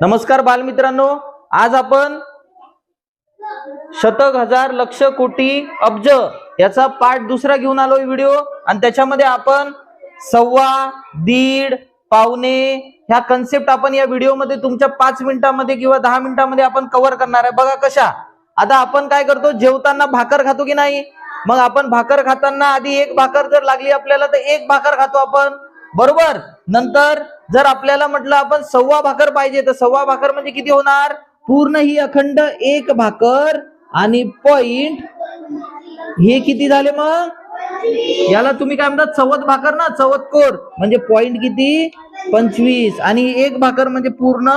नमस्कार बालमित्रांनो आज आपण शतक हजार लक्ष कोटी अब्ज याचा पाठ दुसरा घेऊन आलोय व्हिडिओ. आणि त्याच्यामध्ये आपण सव्वा दीड पावणे ह्या कन्सेप्ट आपण या व्हिडिओमध्ये तुमच्या पाच मिनिटामध्ये किंवा दहा मिनिटामध्ये आपण कव्हर करणार आहे. बघा कशा. आता आपण काय करतो जेवताना भाकर खातो की नाही? मग आपण भाकर खाताना आधी एक भाकर जर लागली आपल्याला तर एक भाकर खातो आपण. बरोबर? नंतर जर आपल्याला म्हटलं आपण सव्वा भाकर पाहिजे तर सव्वा भाकर म्हणजे किती होणार? पूर्ण ही अखंड एक भाकर आणि पॉइंट हे किती झाले मग? याला तुम्ही काय म्हणतात? चवत भाकर ना? चवत कोर. म्हणजे पॉइंट किती? पंचवीस. आणि एक भाकर म्हणजे पूर्ण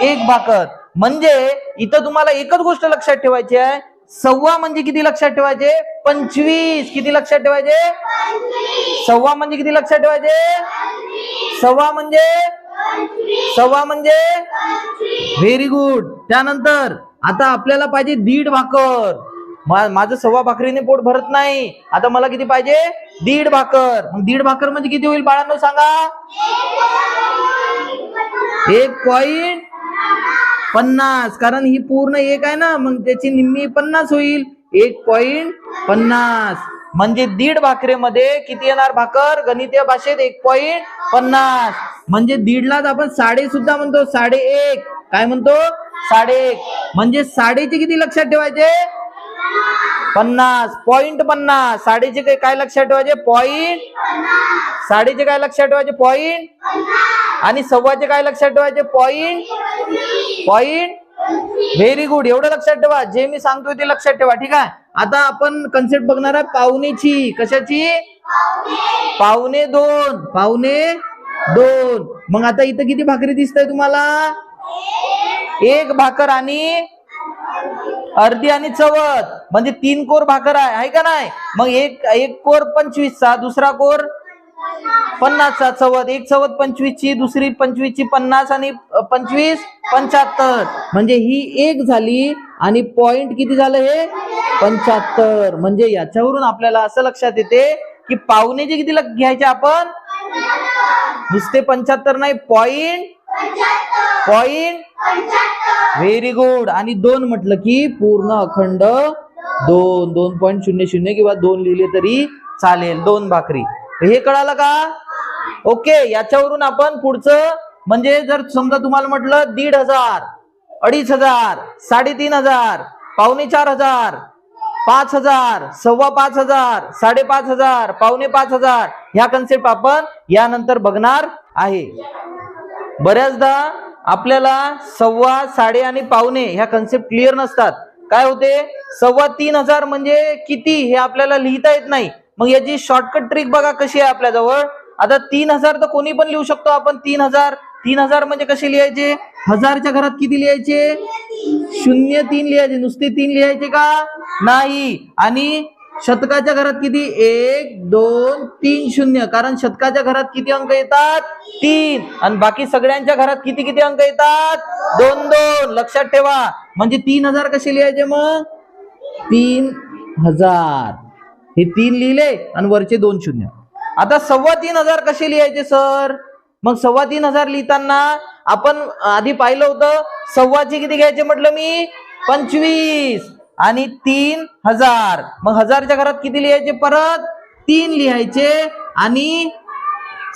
एक भाकर. म्हणजे इथं तुम्हाला एकच गोष्ट लक्षात ठेवायची आहे. सव्वा म्हणजे किती लक्षात ठेवायचे? पंचवीस. किती लक्षात ठेवायचे? सव्वा म्हणजे किती लक्षात ठेवायचे? सव्वा म्हणजे? सव्वा म्हणजे? व्हेरी गुड त्यानंतर आता आपल्याला पाहिजे दीड भाकर. माझं सव्वा भाकरीने पोट भरत नाही. आता मला किती पाहिजे? दीड भाकर. मग दीड भाकर म्हणजे किती होईल बाळांनो सांगा? एक पॉइंट पन्नास. कारण ही पूर्ण एक आहे ना मग त्याची निम्मी पन्नास होईल. एक पॉइंट पन्नास. म्हणजे दीड भाकरेमध्ये किती येणार भाकर? गणितीय भाषेत एक पॉईंट पन्नास. म्हणजे दीडलाच आपण साडे सुद्धा म्हणतो साडे एक. काय म्हणतो? साडे एक. म्हणजे साडेचे किती लक्षात ठेवायचे? पन्नास. पॉईंट पन्नास. साडेचे काय- काय लक्षात ठेवायचे? पॉईंट साडेचे काय लक्षात ठेवायचे? पॉईंट आणि सव्वाचे काय लक्षात ठेवायचे? पॉईंट पॉईंट व्हेरी गुड एवढं लक्षात ठेवा. जे मी सांगतोय ते लक्षात ठेवा. ठीक आहे? आता आपण कन्सेप्ट बघणार आहे पाहुणेची कशाची? पाहुणे दोन. पाहुणे दोन. मग आता इथं किती भाकरी दिसत तुम्हाला? एक भाकर आणि अर्धी आणि चवत. म्हणजे तीन कोर भाकर आहे. आहे का नाही? मग एक एक कोर पंचवीसचा दुसरा कोर पन्नासचा चवत एक चवत पंचवीसची दुसरी पंचवीसची पन्नास आणि पंचवीस पंच्याहत्तर. म्हणजे ही एक झाली आणि पॉइंट किती झालं हे? पंच्याहत्तर. म्हणजे याच्यावरून आपल्याला असं लक्षात येते की पाहुणे जे किती घ्यायचे आपण? नुसते पंच्याहत्तर नाही पॉइंट पॉइंट व्हेरी गुड आणि दोन म्हटलं की पूर्ण अखंड दोन दोन पॉईंट शून्य शून्य किंवा दोन लिहिले तरी चालेल. दोन भाकरी. हे कळालं का? ओके याच्यावरून आपण पुढचं म्हणजे जर समजा तुम्हाला म्हटलं दीड हजार अडीच हजार साडेतीन हजार पावणे चार हजार पाच हजार सव्वा पाच हजार साडेपाच हजार पावणे पाच हजार ह्या कन्सेप्ट आपण यानंतर बघणार आहे. बऱ्याचदा आपल्याला सव्वा साडे आणि पावणे ह्या कन्सेप्ट क्लिअर नसतात. काय होते? सव्वा तीन हजार म्हणजे किती हे आपल्याला लिहिता येत नाही. मग याची शॉर्टकट ट्रिक बघा कशी आहे आपल्याजवळ. आता तीन हजार तर कोणी पण लिहू शकतो आपण. तीन हजार. तीन हजार म्हणजे कसे लिहायचे? हजारच्या घरात किती लिहायचे? शून्य तीन लिहायचे. नुसते तीन लिहायचे का? नाही. आणि शतकाच्या घरात किती? एक दोन तीन शून्य. कारण शतकाच्या घरात किती अंक येतात? तीन. आणि बाकी सगळ्यांच्या घरात किती किती अंक येतात? दोन दोन. लक्षात ठेवा. म्हणजे तीन हजार कसे लिहायचे मग? तीन हजार. हे तीन लिहिले आणि वरचे दोन शून्य. आता सव्वा तीन हजार कसे लिहायचे सर? मग सव्वा तीन हजार लिहिताना आपण आधी पाहिलं होतं सव्वाचे किती घ्यायचे म्हटलं मी? पंचवीस. आणि तीन हजार. मग हजारच्या घरात किती लिहायचे परत? तीन लिहायचे आणि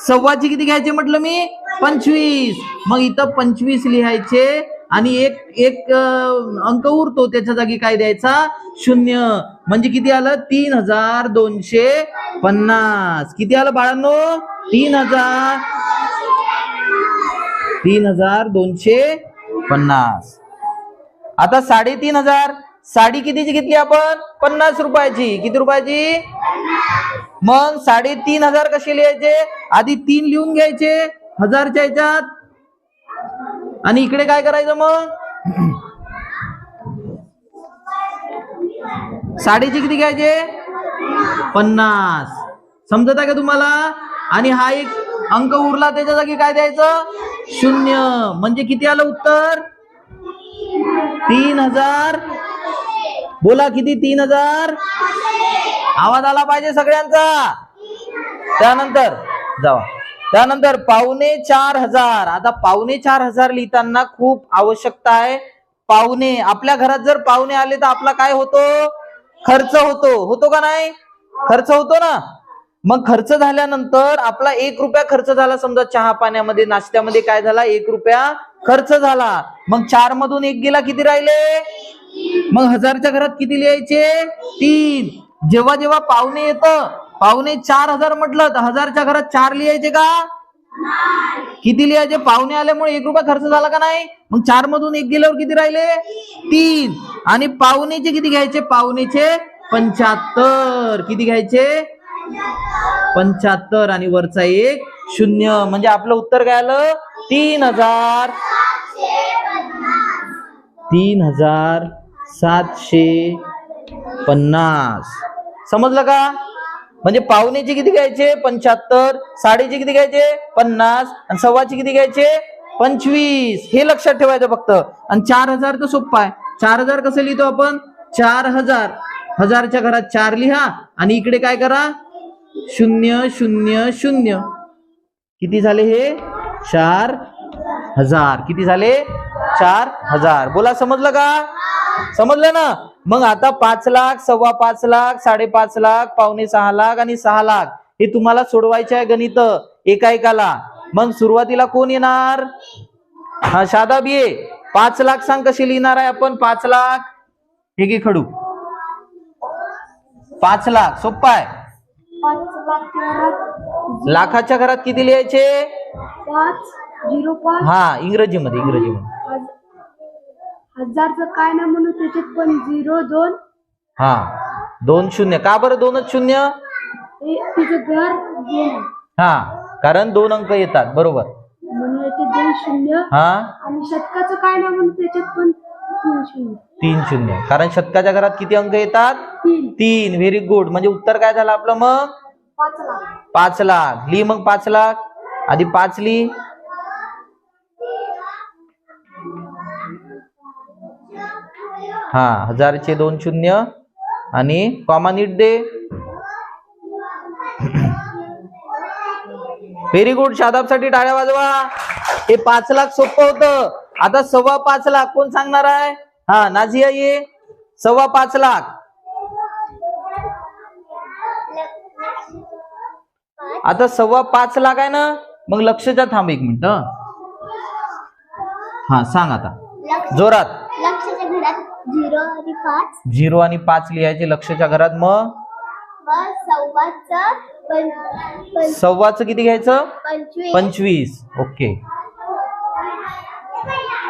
सव्वाचे किती घ्यायचे म्हटलं मी? पंचवीस. मग इथं पंचवीस लिहायचे आणि एक एक अंक उरतो त्याच्या जागी काय द्यायचा? शून्य. म्हणजे किती आलं? तीन हजार दोनशे पन्नास. किती आलं बाळांनो? तीन हजार तीन हजार दोनशे पन्नास. आता साडेतीन हजार. साडी कितीची घेतली आपण? पन्नास रुपयाची. किती रुपयाची? मग साडेतीन हजार कसे लिहायचे? आधी तीन लिहून घ्यायचे. हजारच्या ह्याच्यात आणि इकडे काय करायचं मग? साडेचे किती घ्यायचे पन्नास. समजत आहे का तुम्हाला? आणि हा एक अंक उरला त्याच्या जागी काय द्यायचं? शून्य. म्हणजे किती आलं उत्तर? तीन हजार. बोला किती? तीन हजार. आवाज आला पाहिजे सगळ्यांचा. त्यानंतर जावा. त्यानंतर पावणे चार हजार. आता पावणे चार हजार लिहिताना खूप आवश्यकता आहे. पाहुणे आपल्या घरात जर पाहुणे आले तर आपला काय होतो? खर्च होतो. होतो का नाही? खर्च होतो ना? मग खर्च झाल्यानंतर आपला एक रुपया खर्च झाला. समजा चहा पाण्यामध्ये नाश्त्यामध्ये काय झाला? एक रुपया खर्च झाला. मग चार मधून एक गेला किती राहिले? मग हजारच्या घरात किती लिहायचे? तीन. जेव्हा जेव्हा पाहुणे येतं पाहुणे चार हजार म्हटलं तर हजारच्या घरात चार लिहायचे का? किती लिहायचे? पाहुणे आल्यामुळे एक रुपया खर्च झाला का नाही? मग चार मधून एक गेल्यावर किती राहिले? तीन. आणि पाहुणेचे किती घ्यायचे? पाहुणेचे पंच्याहत्तर. किती घ्यायचे? पंच्याहत्तर. आणि वरचा एक शून्य. म्हणजे आपलं उत्तर काय आलं? तीन हजार तीन हजार सातशे पन्नास. समजलं का? म्हणजे पाहुणेचे किती घ्यायचे? पंच्याहत्तर. साडेचे किती घ्यायचे? पन्नास. आणि सव्वाचे किती घ्यायचे? पंचवीस. हे लक्षात ठेवायचं फक्त. आणि चार हजार तर सोप्पा आहे. चार हजार कसं लिहितो आपण? चार हजार. हजारच्या घरात चार लिहा. आणि इकडे काय करा? शून्य शून्य शून्य. किती झाले हे? चार हजार. किती झाले? चार हजार. बोला समजलं का? समजलं ना? मग आता पाच लाख सव्वा पाच लाख साडेपाच लाख पावणे सहा लाख आणि सहा लाख हे तुम्हाला सोडवायचे आहे गणित एका एकाला मग सुरुवातीला कोण येणार? हा शादाब ये पाच लाख सांग कशी लिहिणार आहे आपण? पाच लाख. हे घे खडू. पाच लाख सोप्पा आहे. लाखाच्या घरात किती लिहायचे? हा इंग्रजीमध्ये इंग्रजीमध्ये. हजारचं काय ना म्हणून त्याच्यात पण झिरो दोन. हा दोन शून्य. का बरं दोनच शून्य? हे तिचं घर दोन आहे. हा कारण दोन अंक येतात बरोबर. म्हणून याचे दोन शून्य. हा? आणि शतकाचं काय ना म्हणून त्याच्यात पण तीन शून्य. तीन शून्य. कारण शतकाच्या घरात किती अंक येतात? तीन. तीन. व्हेरी गुड म्हणजे उत्तर काय झालं आपलं मग? पाच लाख. पाच लाख. ली मग पाच लाख. आधी पाच ली. हा हजारचे दोन शून्य आणि कॉमा नीट दे व्हेरी गुड शादाबसाठी टाळ्या वाजवा. हे पाच लाख सोपं होतं. आता सव्वा पाच लाख कोण सांगणार आहे? हा नाझिया ये. सव्वा पाच लाख. आता सव्वा पाच लाख आहे ना? मग लक्षच्या थांब एक मिनिट. हा सांग आता. जोरात. झिरो आणि पाच. झिरो आणि पाच लिहायचे लक्षच्या घरात. मग? सव्वाचं सव्वाचं किती घ्यायचं? पंचवीस. पंचवीस. ओके.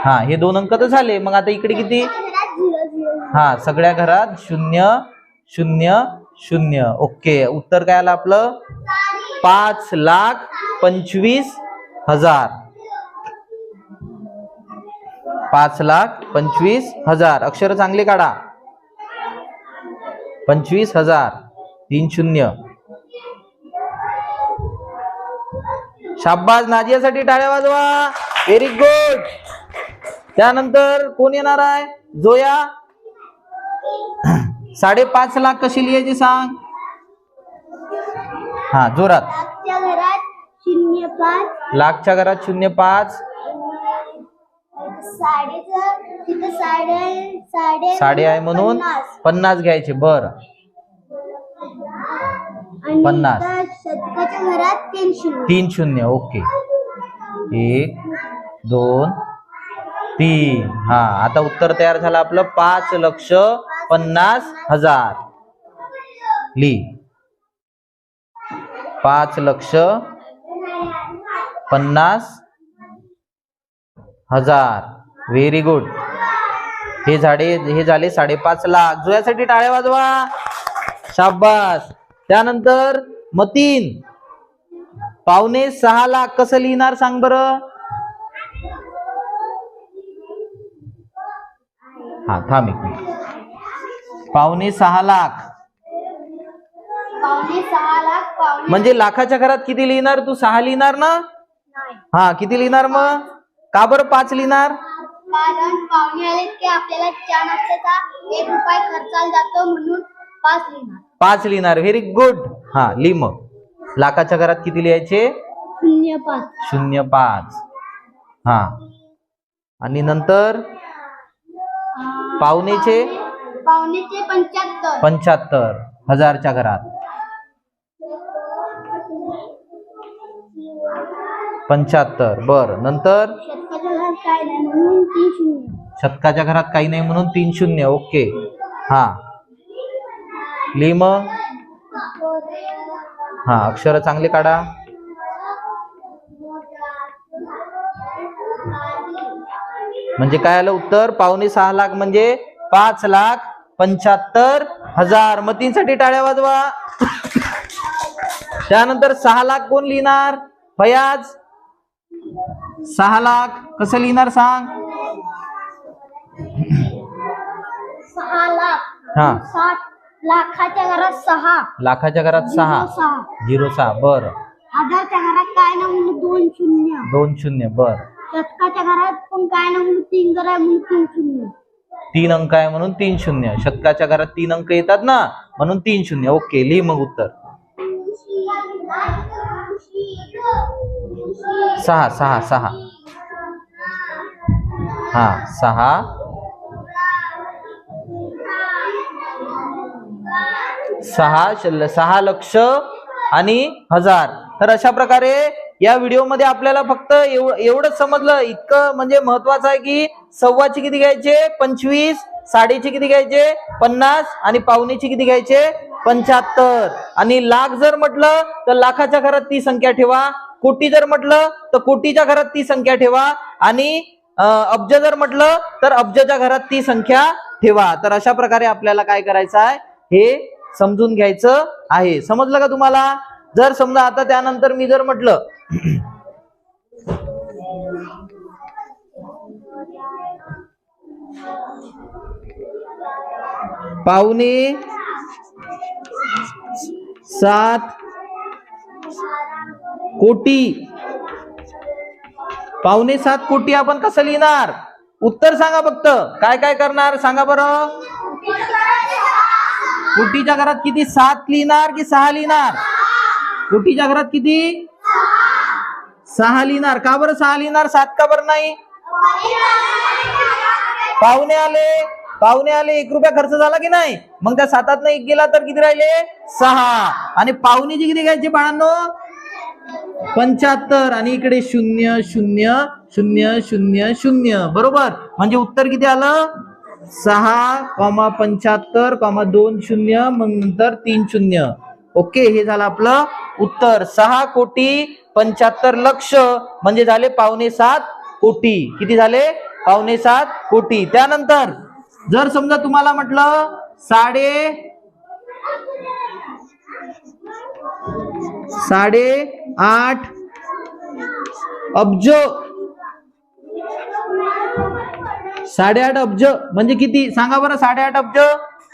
हा हे दोन अंक तर झाले. मग आता इकडे किती? घरात झिरो झिरो हा सगळ्या घरात शून्य शून्य शून्य. ओके उत्तर काय आलं आपलं? पाच लाख पंचवीस हजार. पाच लाख पंचवीस हजार. अक्षर चांगले काढा. पंचवीस हजार तीन शून्य. शाब्बाज नाजियासाठी टाळ्या वाजवा. व्हेरी गुड त्यानंतर कोण येणार आहे? जोया. साडेपाच लाख कशी लिहायची सांग? हा जोरात. लाखच्या घरात शून्य पाच. साडेचं तिथं साडे साडे साडे आहे म्हणून पन्नास. पन्नास घ्यायचे बर. आणि पन्नास. इथं शतकाच्या घरात तीन शून्य. तीन शून्य ओके. एक दोन तीन. हा आता उत्तर तयार झालं आपलं पाच लक्ष पन्नास हजार. ली. पाच लक्ष पन्नास हजार. व्हेरी गुड हे झाडे हे झाले साडेपाच लाख. जोयासाठी टाळ्या वाजवा. शाबास. त्यानंतर मतीन. पावणे सहा लाख. कसं लिहिणार सांग बर? हा थांब एक मिनिट. पावणे सहा लाख. म्हणजे लाखाच्या घरात किती लिहिणार तू? सहा लिहिणार ना? नाही. हा किती लिहिणार मग? का बरं पाच लिहिणार? कारण पाहुणे आले की आपल्याला चहा नाश्त्याचा एक रुपये खर्चाला जातो म्हणून पाच लिहिणार. पाच लिहिणार. व्हेरी गुड हा लिह मग. लाखाच्या घरात किती लिहायचे? शून्य पाच. शून्य पाच. हा. आणि नंतर? पावणेचे पावणेचे पंच्याहत्तर. पंच्याहत्तर. हजारच्या घरात. पंच्याहत्तर. बर. नंतर? शतकाच्या घरात काही नाही म्हणून तीन शून्य. ओके. हा. लिम? हा. अक्षर चांगले काढा. म्हणजे काय आलं उत्तर? पावणे सहा लाख म्हणजे पाच लाख पंच्याहत्तर हजार. मग तीनसाठी टाळ्या वाजवा. त्यानंतर सहा लाख कोण लिहिणार? फयाज. सहा लाख. कसं लिहिणार सांग? सहा लाख. हा. सात लाखाच्या घरात सहा. लाखाच्या घरात सहा झिरो सहा. झिरो सहा. बर. हजारच्या घरात काय ना म्हणून दोन शून्य. दोन शून्य. बर. शतकाच्या घरात पण काय ना म्हणून तीन घर आहे म्हणून तीन शून्य. तीन अंक आहे म्हणून तीन शून्य. शतकाच्या घरात तीन अंक येतात ना म्हणून तीन शून्य. ओके लिह मग उत्तर. सहा सहा सहा. हा सहा. सहा शल्ल सहा लक्ष आणि हजार. तर अशा प्रकारे या व्हिडिओमध्ये आपल्याला फक्त एवढंच समजलं. इतकं म्हणजे महत्वाचं आहे की सव्वाचे किती घ्यायचे? पंचवीस साडेचे किती घ्यायचे? पन्नास आणि पावणेचे किती घ्यायचे? पंच्याहत्तर. आणि लाख जर म्हटलं तर लाखाच्या घरात ती संख्या ठेवा. कोटी जर म्हटलं तर कोटीच्या घरात ती संख्या ठेवा. आणि अब्ज जर म्हटलं तर अब्जच्या घरात ती संख्या ठेवा. तर अशा प्रकारे आपल्याला काय करायचं आहे हे समजून घ्यायचं आहे. समजलं का तुम्हाला? जर समजा आता त्यानंतर मी जर म्हटलं पाहुणे सात कोटी. पावणे सात कोटी आपण कसं लिहिणार? उत्तर सांगा फक्त. काय काय करणार? सांगा बरं. कोटीच्या घरात किती? सात लिहिणार की सहा लिहिणार? कोटीच्या घरात किती? सहा लिहिणार. का बरं सहा लिहिणार? सात का बरं नाही? पाहुणे आले. पाहुणे आले एक रुपया खर्च झाला की नाही? मग त्या सातात एक गेला तर किती राहिले? सहा. आणि पाहुणेची किती घ्यायचे बाळांनो? पंच्याहत्तर. आणि इकडे शून्य शून्य शून्य शून्य शून्य. बरोबर? म्हणजे उत्तर किती आलं? सहा कॉमा पंच्याहत्तर कॉमा दोन शून्य मग नंतर तीन शून्य. ओके हे झालं आपलं उत्तर. सहा कोटी पंच्याहत्तर लक्ष. म्हणजे झाले पावणे सात कोटी. किती झाले? पावणे सात कोटी. त्यानंतर जर समजा तुम्हाला म्हटलं साडे साडे आठ अब्ज. साडेआठ अब्ज. म्हणजे किती? सांगा बरं साडेआठ अब्ज.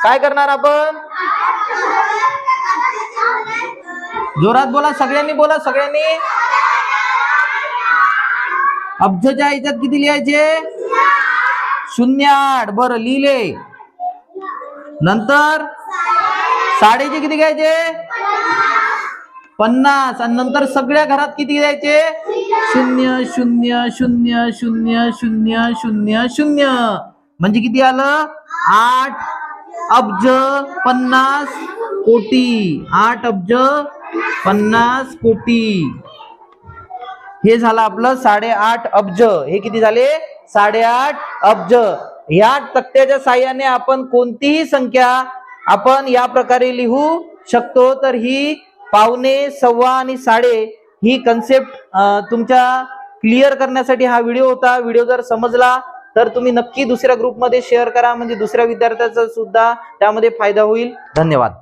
काय करणार आपण? जोरात बोला सगळ्यांनी बोला सगळ्यांनी. अब्जच्या ह्याच्यात किती लिहायचे? शून्य आठ. बरं लिहिले. नंतर? साडेचे किती घ्यायचे? पन्नास. आणि नंतर सगळ्या घरात किती द्यायचे शून्य शून्य शून्य शून्य शून्य शून्य शून्य. म्हणजे किती आलं? आठ. अब्ज पन्नास कोटी. आठ अब्ज पन्नास कोटी. हे झालं आपलं साडेआठ अब्ज. हे किती झाले? साडेआठ अब्ज. या तक्त्याच्या साह्याने आपण कोणतीही संख्या आपण या प्रकारे लिहू शकतो तर ही पावणे सव्वा आणि साडे ही कन्सेप्ट तुमच्या क्लिअर करण्यासाठी हा व्हिडिओ होता. व्हिडिओ जर समजला तर तुम्ही नक्की दुसऱ्या ग्रुपमध्ये शेअर करा. म्हणजे दुसऱ्या विद्यार्थ्याचा सुद्धा त्यामध्ये फायदा होईल. धन्यवाद.